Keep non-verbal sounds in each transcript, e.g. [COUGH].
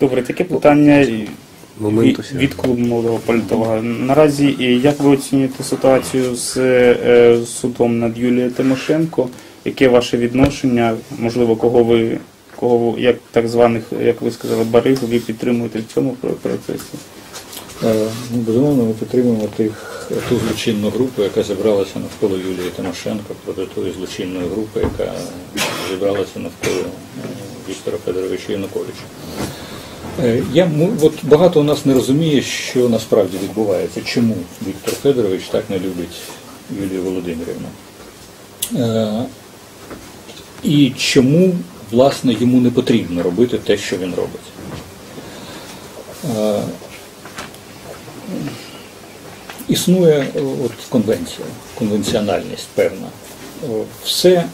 Добре, таке питання від, від клубу молодого політолога. Наразі як ви оцінюєте ситуацію з е, судом над Юлією Тимошенко? Яке ваше відношення? Можливо, кого ви кого як так званих, як ви сказали, бариг, ви підтримуєте в цьому процесі? Е, Ну, безумовно, ми підтримуємо тих, ту злочинну групу, яка зібралася навколо Юлії Тимошенко, проти тої злочинної групи, яка зібралася навколо е, Віктора Федоровича Януковича. Е, Я, от багато у нас не розуміє, що насправді відбувається, чому Віктор Федорович так не любить Юлію Володимирівну. Е, І чому, власне, йому не потрібно робити те, що він робить. Е, Існує от конвенція, конвенціональність певна. Все,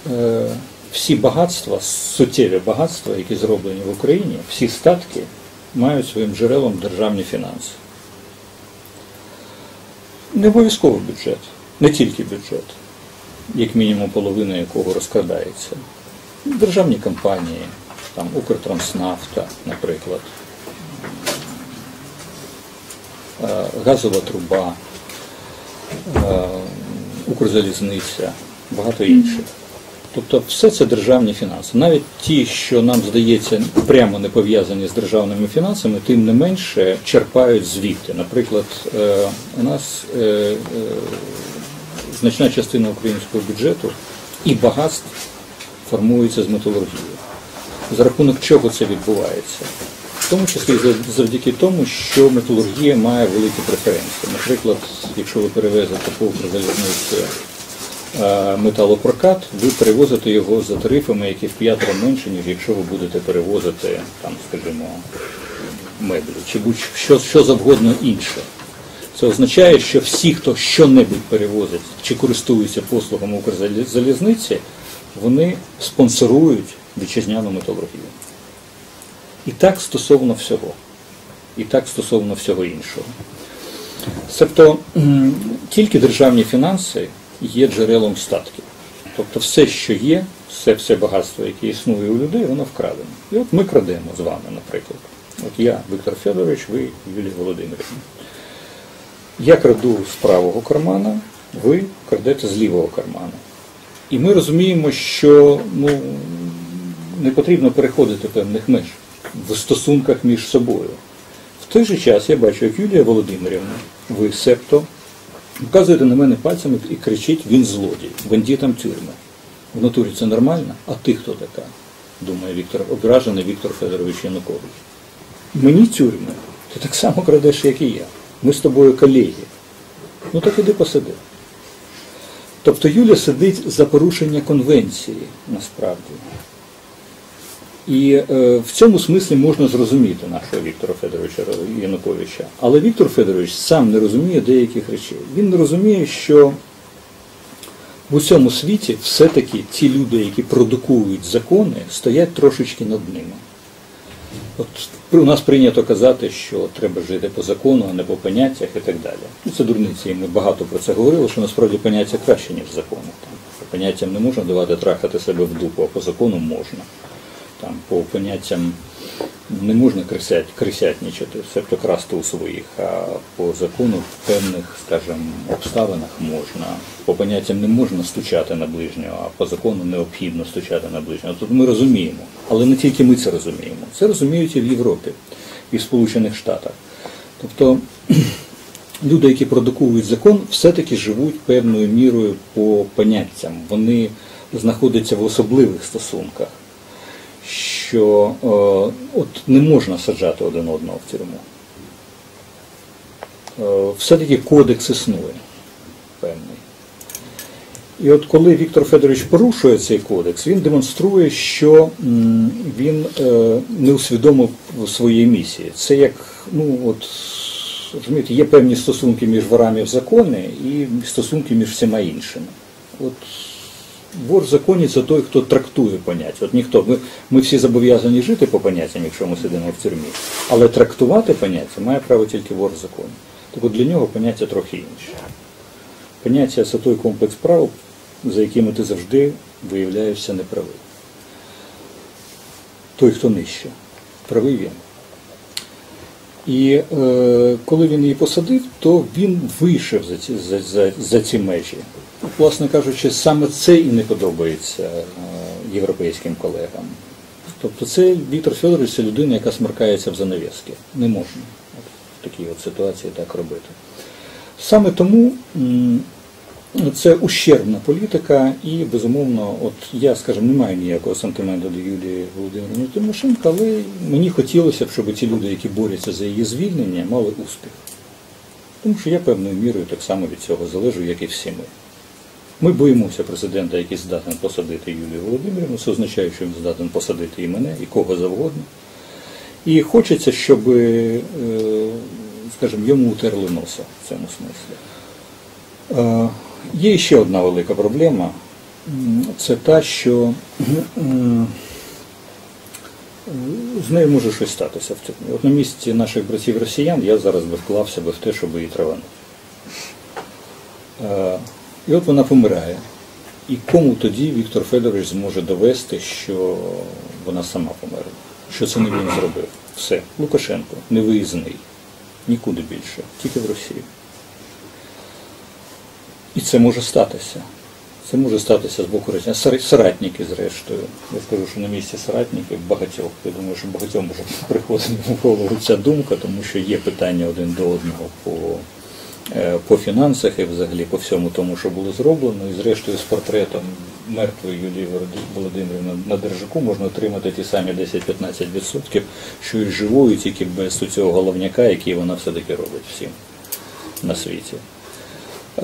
всі багатства, суттєві багатства, які зроблені в Україні, всі статки мають своїм джерелом державні фінанси. Не обов'язково бюджет, не тільки бюджет, як мінімум половина якого розкрадається. Державні компанії, там Укртранснафта, наприклад, е, газова труба, е, Укрзалізниця, багато інших. Тобто все це державні фінанси. Навіть ті, що нам здається прямо не пов'язані з державними фінансами, тим не менше черпають звідти. Наприклад, е, у нас е, е, значна частина українського бюджету і багатств формується з металургії. За рахунок чого це відбувається? В тому числі за- завдяки тому, що металургія має великі преференції. Наприклад, якщо ви перевезете по Укрзалізниці металопрокат, ви перевозите його за тарифами, які в п'ятеро менше, ніж якщо ви будете перевозити, там, скажімо, меблі чи будь-що що завгодно інше. Це означає, що всі, хто що-небудь перевозить чи користуються послугами Укрзалізниці, вони спонсорують вітчизняну металургію. І так стосовно всього. І так стосовно всього іншого. Тобто тільки державні фінанси є джерелом статків. Тобто все, що є, все, все багатство, яке існує у людей, воно вкрадено. І от ми крадемо з вами, наприклад. От я, Віктор Федорович, ви, Юлія Володимирівна. Я краду з правого кармана, ви крадете з лівого кармана. І ми розуміємо, що ну, не потрібно переходити певних меж в стосунках між собою. В той же час я бачу, як Юлія Володимирівна, ви септо, вказуєте на мене пальцями і кричить, він злодій, бандитам тюрми. В натурі це нормально? А ти хто така? Думає Віктор, ображений Віктор Федорович Янукович. Мені тюрми, ти так само крадеш, як і я. Ми з тобою колеги. Ну так іди посиди. Тобто Юля сидить за порушення конвенції насправді. І е, в цьому смислі можна зрозуміти нашого Віктора Федоровича Януковича. Але Віктор Федорович сам не розуміє деяких речей. Він не розуміє, що в усьому світі все-таки ті люди, які продукують закони, стоять трошечки над ними. От у нас прийнято казати, що треба жити по закону, а не по поняттях і так далі. Ну, це дурниці, і ми багато про це говорили, що насправді поняття краще, ніж закони. Поняттям не можна давати трахати себе в дупу, а по закону можна. Там, по поняттям не можна крисять, крисятничати, себто красти у своїх, а по закону в певних, скажімо, обставинах можна. По поняттям не можна стучати на ближнього, а по закону необхідно стучати на ближнього. Тут ми розуміємо, але не тільки ми це розуміємо. Це розуміють і в Європі, і в Сполучених Штатах. Тобто [CLEARS THROAT] люди, які продукують закон, все-таки живуть певною мірою по поняттям. Вони знаходяться в особливих стосунках що е, от не можна саджати один одного в тюрму. Е, все-таки кодекс існує певний. І от коли Віктор Федорович порушує цей кодекс, він демонструє, що він е, не усвідомив своєї місії. Це як, ну от, розумієте, є певні стосунки між ворами в законі і стосунки між всіма іншими. От Вор в законі це той, хто трактує поняття. От ніхто. Ми, ми всі зобов'язані жити по поняттям, якщо ми сидимо в тюрмі. Але трактувати поняття має право тільки вор в законі. От для нього поняття трохи інше. Поняття це той комплекс прав, за якими ти завжди виявляєшся неправий. Той, хто нижче, правий він. І е, коли він її посадив, то він вийшов за ці, за, за, за ці межі. Власне кажучи, саме це і не подобається е, європейським колегам. Тобто це Віктор Федорович це людина, яка смеркається в занавески. Не можна в такій от ситуації так робити. Саме тому м, це ущербна політика, і безумовно, от я, скажімо, не маю ніякого сантименту до Юлії Володимирівни Тимошенко, але мені хотілося б, щоб ці люди, які борються за її звільнення, мали успіх. Тому що я певною мірою так само від цього залежу, як і всі ми. Ми боїмося президента, який здатен посадити Юлію Володимирівну, це означає, що він здатен посадити і мене, і кого завгодно. І хочеться, щоб, е, скажімо, йому утерли носа в цьому смислі. Є ще одна велика проблема. Це та, що з нею може щось статися. От на місці наших братів росіян я зараз би вклався би в те, щоб її траванути. Е, І от вона помирає. І кому тоді Віктор Федорович зможе довести, що вона сама померла? Що це не він зробив? Все. Лукашенко невиїзний. Нікуди більше, тільки в Росії. І це може статися. Це може статися з боку Росії. Соратники, зрештою. Я скажу, що на місці соратників багатьох. Я думаю, що багатьом може приходити в голову ця думка, тому що є питання один до одного по, е, по фінансах і взагалі по всьому тому, що було зроблено. І зрештою з портретом мертвої Юлії Володи- Володимирівни на держаку можна отримати ті самі 10-15%, що і живою, тільки без цього головняка, який вона все-таки робить всім на світі.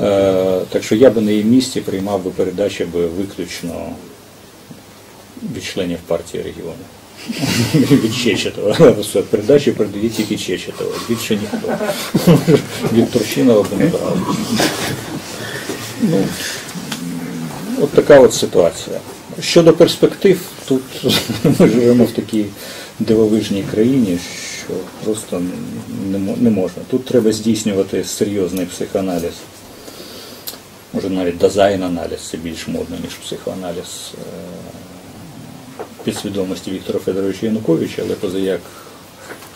Е, Так що я би на її місці приймав би передачі би виключно від членів партії регіону. [LAUGHS] Від Чечетова. Передачі передають тільки Чечетова, більше ніхто. Вікторщинова би не брав. Ну, от така от ситуація. Щодо перспектив, тут ми живемо в такій дивовижній країні, що просто не можна. Тут треба здійснювати серйозний психоаналіз. Може навіть дизайн-аналіз це більш модно, ніж психоаналіз е, підсвідомості Віктора Федоровича Януковича, але позаяк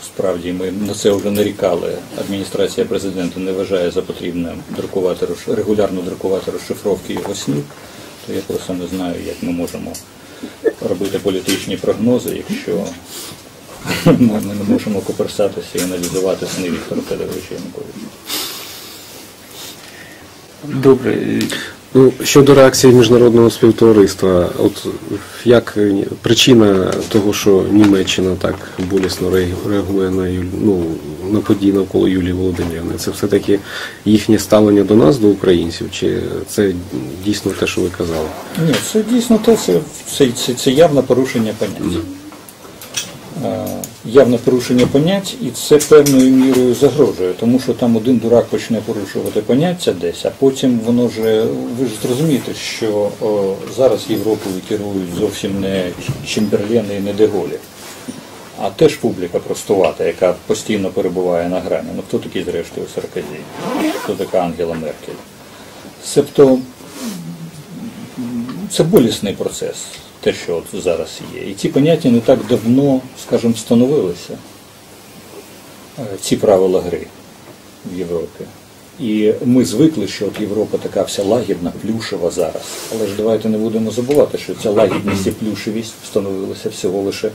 справді ми на це вже нарікали. Адміністрація президента не вважає за потрібне друкувати регулярно друкувати розшифровки його снів, то я просто не знаю, як ми можемо робити політичні прогнози, якщо ми не можемо коперсатися і аналізувати сни Віктора Федоровича Януковича. Добре. Ну, щодо реакції міжнародного співтовариства, от як е, причина того, що Німеччина так болісно реагує на ну, на події навколо Юлії Володимирівни, це все-таки їхнє ставлення до нас, до українців, чи це дійсно те, що ви казали? Ні, це дійсно те, це, це, це, це явне порушення понять. Явне порушення понять, і це певною мірою загрожує, тому що там один дурак почне порушувати поняття десь, а потім воно ж, ви ж зрозумієте, що о, зараз Європою керують зовсім не Чемберлени і не Деголі, а теж публіка простувата, яка постійно перебуває на грані. Ну хто такий зрештою Саркозі? Хто така Ангела Меркель? Себто це болісний процес, те, що от зараз є. І ці поняття не так давно, скажімо, встановилися, е, ці правила гри в Європі. І ми звикли, що от Європа така вся лагідна, плюшева зараз. Але ж давайте не будемо забувати, що ця лагідність і плюшевість встановилися всього лише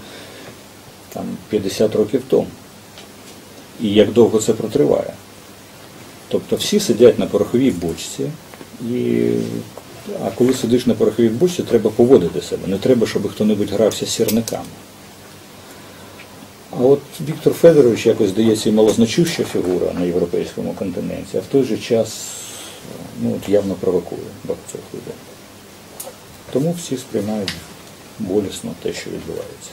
там, 50 років тому. І як довго це протриває. Тобто всі сидять на пороховій бочці, і... а коли сидиш на пороховій бочці, треба поводити себе. Не треба, щоб хто-небудь грався сірниками. А от Віктор Федорович якось здається і малозначуща фігура на європейському континенті, а в той же час ну, от явно провокує багатьох людей. Тому всі сприймають болісно те, що відбувається.